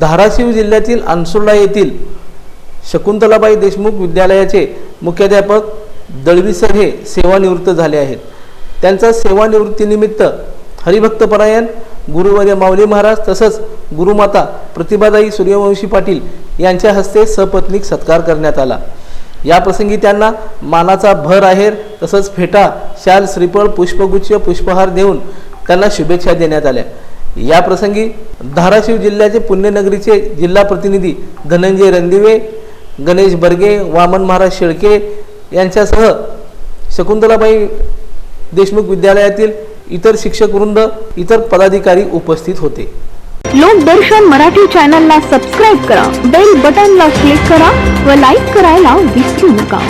धाराशिव जिल्ह्यातील अनसुर्डा येथील शकुंतलाबाई देशमुख विद्यालयाचे मुख्याध्यापक दळवीसर हे सेवानिवृत्त झाले आहेत. त्यांचा सेवानिवृत्तीनिमित्त हरिभक्तपरायण गुरुवर्य माऊली महाराज तसंच गुरुमाता प्रतिभादाई सूर्यवंशी पाटील यांच्या हस्ते सपत्नीक सत्कार करण्यात आला. या प्रसंगी त्यांना मानाचा भर आहेर तसंच फेटा शाल श्रीफळ पुष्पगुच्छ पुष्पहार देऊन त्यांना शुभेच्छा देण्यात आल्या. या प्रसंगी धाराशिव जिल्ह्याचे पुण्यनगरीचे जिल्हा प्रतिनिधी धनंजय रणदिवे गणेश बर्गे वामन महाराज शेळके यांच्यासह शकुंतलाबाई देशमुख विद्यालयातील इतर शिक्षक वृंद इतर पदाधिकारी उपस्थित होते. लोकदर्शन मराठी चॅनलला सबस्क्राईब करा बेल बटनला क्लिक करा व लाईक करायला विसरू नका.